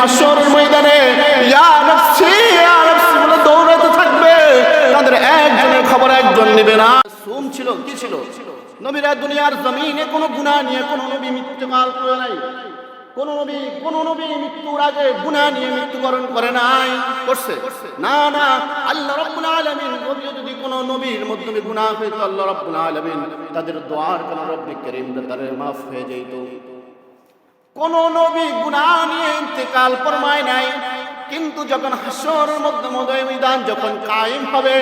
হাসরের ময়দানে বলে দৌড়াতে থাকবে। তাদের একজনের খবর একজন নেবে না। ছিল, কি ছিল? নবীরা দুনিয়ার জমিনে কোনো গুনাহ নিয়ে নবী মৃত্যুকাল করে নাই। কোন নবী কোন নবী মৃত্যুর আগে গুনাহ নিয়ে মৃত্যুবরণ করে নাই। করছে? না না। আল্লাহ রাব্বুল আলামিন যদি কোন নবীর মাধ্যমে গুনাহ হইতো, আল্লাহ আলামিন তাদের দোয়ার তাদের মাফ হয়ে যেত কোন নবী গুনাহ নিয়ে ইন্তেকাল ফরমায় নাই। কিন্তু যখন হাসরের মধ্যে ময়দান যখন কায়েম হবে,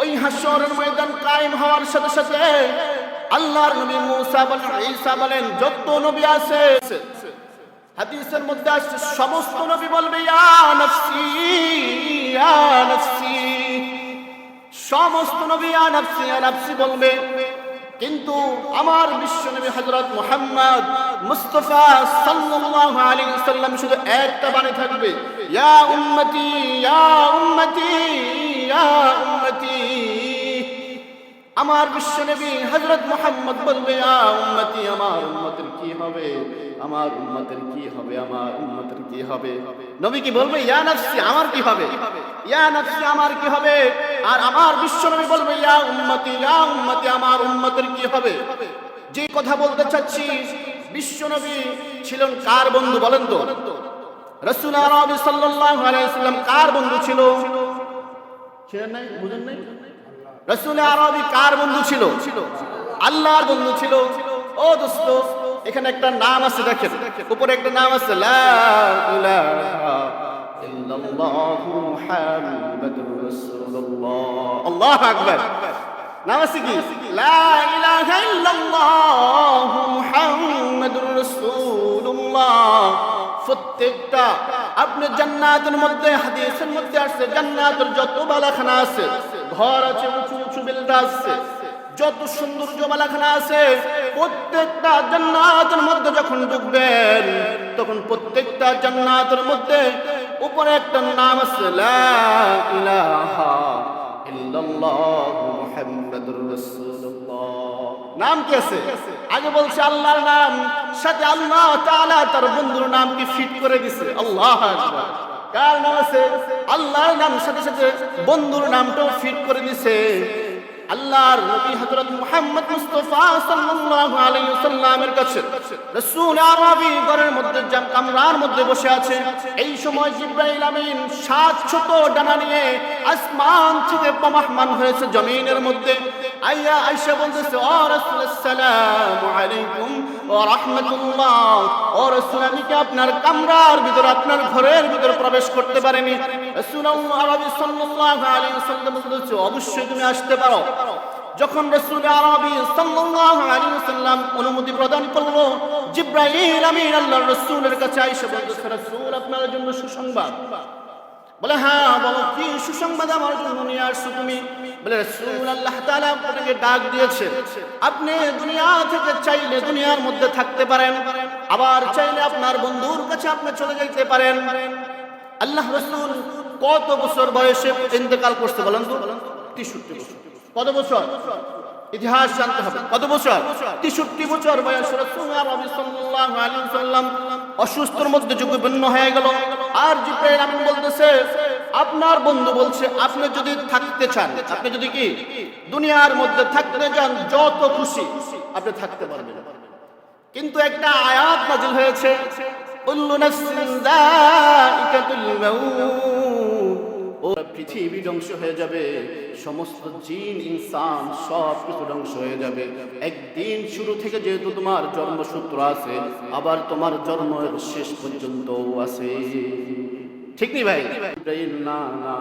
ওই হাসরের ময়দান কায়েম হওয়ার সাথে সাথে আল্লাহর নবী মুসা বলেন, ঈসা বলেন, যত নবী আছে, হাদিসের মধ্যে আসছে সমস্ত নবী বলবে, ইয়া নফসি ইয়া নফসি। সমস্ত নবী, ইয়া নফসি ইয়া নফসি বলবে। কিন্তু আমার বিশ্ব নবী মোহাম্মদ মুস্তফা সাল্লাল্লাহু আলাইহি সাল্লাম শুধু একটা বাণী থাকবে, ইয়া উম্মতি ইয়া উম্মতি, ইয়া আমার বিশ্ব নবী হযরত মুহাম্মদ বলবে উম্মতি, আমার উম্মতের কি হবে? আমার উম্মতের কি হবে? আমার উম্মতের কি হবে? নবী কি বলবে, ইয়া নফসি, আমার কি হবে? ইয়া নফসি, আমার কি হবে? আর আমার বিশ্ব নবী বলবে, ইয়া উম্মতি ইয়া উম্মতি, আমার উম্মতের কি হবে? যে কথা বলতে চাচ্ছি, বিশ্ব নবী ছিলেন কার বন্ধু বলেন তো? রাসূল আরবি সাল্লাল্লাহু আলাইহি সাল্লাম কার বন্ধু ছিল? ছিলেন নাই, বুঝেন নাই? রসুল আরবি কার বন্ধু ছিল? আল্লাহর বন্ধু ছিল। ও দোস্ত, এখানে একটা নাম আছে, দেখেন। উপরে একটা নাম আছে আল্লাহু আকবার। নাম আছে কি? লা ইলাহা ইল্লাল্লাহু মুহাম্মাদুর রাসূলুল্লাহ। প্রত্যেকটা। আপনি জান্নাতের মধ্যে, হাদিসের মধ্যে আসছে, জান্নাতের যত বালাখানা আছে, ঘর আছে, উঁচু উঁচু বিল্ডা আছে, যত সুন্দর বালাখানা আছে, প্রত্যেকটা জান্নাতের মধ্যে যখন ঢুকবেন, তখন প্রত্যেকটা জান্নাতের মধ্যে উপরে একটা নাম আছে, লা ইলাহা নাম কি আছে? আগে বলছে আল্লাহর নাম সাথে আল্লাহ তাআলা তার বন্ধুর নাম কি ফিট করে দিছে? আল্লাহ কার নাম আছে? আল্লাহর নাম সাথে সাথে বন্ধুর নামটাও ফিট করে দিছে। আল্লাহর নবী হযরত মুহাম্মদ মুস্তাফা সাল্লাল্লাহু আলাইহি ওয়াসাল্লামের কাছে রাসূল আরবি ঘরের মধ্যে জাম কামরার মধ্যে বসে আছে, এই সময় জিবরাইল আমিন সাত ছোট ডানা নিয়ে আসমান থেকে পমাহমান হয়েছে জমিনের মধ্যে। আইয়া আয়েশা বলতেছে, ও রাসূল, আসসালামু আলাইকুম ওয়া রাহমাতুল্লাহ। ও রাসূল, আমি কি আপনার কামরার ভিতর, আপনার ঘরের ভিতর প্রবেশ করতে পারিনি? আরবি সাল্লাল্লাহু আলাইহি ওয়াসাল্লাম বলতেছে অবশ্যই তুমি আসতে পারো। যখন রাসূল আরবি সাল্লাল্লাহু আলাইহি ওয়াসাল্লাম অনুমতি প্রদান করল, জিব্রাইল আমিন আল্লাহর রাসূলের কাছে আয়েশা বলতেছে, রাসূল, আপনার জন্য সুসংবাদ। বলে হ্যাঁ বলো, কি সুসংবাদ আমার জন্য নিয়ে আসছো তুমি? বলে, রাসূল আল্লাহ তাআলা আপনাকে ডাক দিয়েছে, আপনি দুনিয়া থেকে চাইলে দুনিয়ার মধ্যে থাকতে পারেন, আবার চাইলে আপনার বন্ধুর কাছে আপনি চলে যেতে পারেন। আল্লাহ রাসূল কত বছর বয়সে ইন্তেকাল করতে বলেন তো? তেষট্টি বছর। কত বছর? ইতিহাস জানতে হবে। কত বছর? তেষট্টি বছর বয়স অসুস্থর মধ্যে যুগপন্ন হয়ে গেল। আর জিব্রাইল আমিন বলতেছে, আপনার বন্ধু বলছে, আপনি যদি থাকতে চান, আপনি যদি কি দুনিয়ার মধ্যে থাকতে চান যত খুশি আপনি থাকতে পারবেন। কিন্তু একটা আয়াত নাজিল হয়েছে কুল্লু নাফসিন যায়িকাতুল মাউত। ও পৃথিবী ধ্বংস হয়ে যাবে, সমস্ত জিন, ইনসান সব কিছু ধ্বংস হয়ে যাবে। একদিন শুরু থেকে যেহেতু তোমার জন্মসূত্র আছে, আবার তোমার জন্মের শেষ পর্যন্ত আছে। ঠিক নেই ভাই? না না।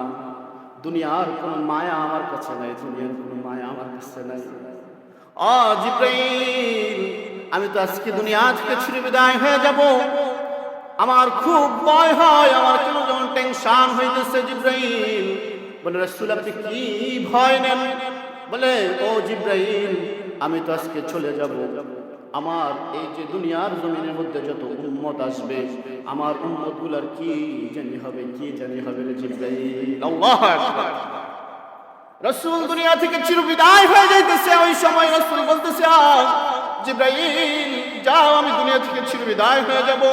দুনিয়ার কোনো মায়া আমার কাছে নাই, দুনিয়ার কোনো মায়া আমার কাছে নাই। ও জিব্রাইল আমি তো আজকে দুনিয়া থেকে ছিঁড়ে বিদায় হয়ে যাব। আমার খুব ভয় হয় আমার কেন যেমন টেনশন হইতেছে জিব্রাইল? বলে রাসূল আপনি কি ভয় নেন? বলে ও জিব্রাইল আমি তো আজকে চলে যাব। আমার এই যে দুনিয়ার জমিনের মধ্যে যত উম্মত আসবে আমার উম্মতগুলার কি জানি হবে কি জানি হবে রসুল দুনিয়া থেকে চির বিদায় হয়ে যাইতেছে। ওই সময় রসুল বলতেছে "আহ, জিব্রাইল যাও আমি দুনিয়া থেকে চিরবিদায় হয়ে যাব।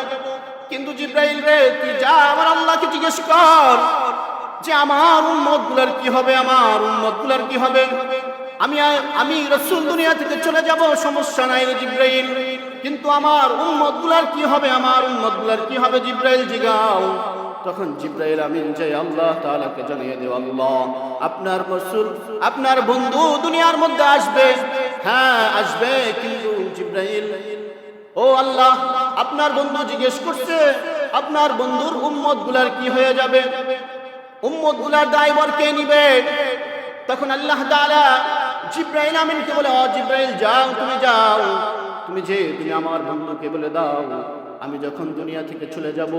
কিন্তু জিব্রাইল রে, তুই যা, আমার আল্লাহকে জিজ্ঞেস কর যে আমার উম্মতগুলার কি হবে, আমার উম্মতগুলার কি হবে? আমি আমি রসুল দুনিয়া থেকে চলে যাব, সমস্যা নাই জিব্রাইল। কিন্তু আমার উম্মতগুলার কি হবে, আমার উম্মতগুলার কি হবে জিব্রাইল জিগাও। তখন জিব্রাইল আমিন যে আল্লাহ তাআলাকে জানিয়ে দেও, আল্লাহ, আপনার রসুল, আপনার বন্ধু দুনিয়ার মধ্যে আসবে। হ্যাঁ আসবে, কিন্তু জিব্রাইল ও আল্লাহ, আপনার বন্ধু জিজ্ঞেস করছে, আপনার বন্ধুর উম্মতগুলার কি হয়ে যাবে? উম্মতগুলার দায়বর কে নিবে? তখন আল্লাহ তাআলা জিব্রাইল আমিনকে বলে ও জিব্রাইল, যাও, তুমি যাও। তুমি যে, তুমি আমার বন্ধুকে বলে দাও, আমি যখন দুনিয়া থেকে চলে যাব,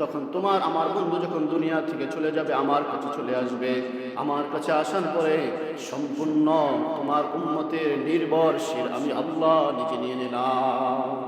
তখন তোমার আমার বন্ধু যখন দুনিয়া থেকে চলে যাবে, আমার কাছে চলে আসবে। আমার কাছে আসার পরে সম্পূর্ণ তোমার উম্মতের নির্ভরশীল, আমি আল্লাহ নিজে নিয়ে নিলাম।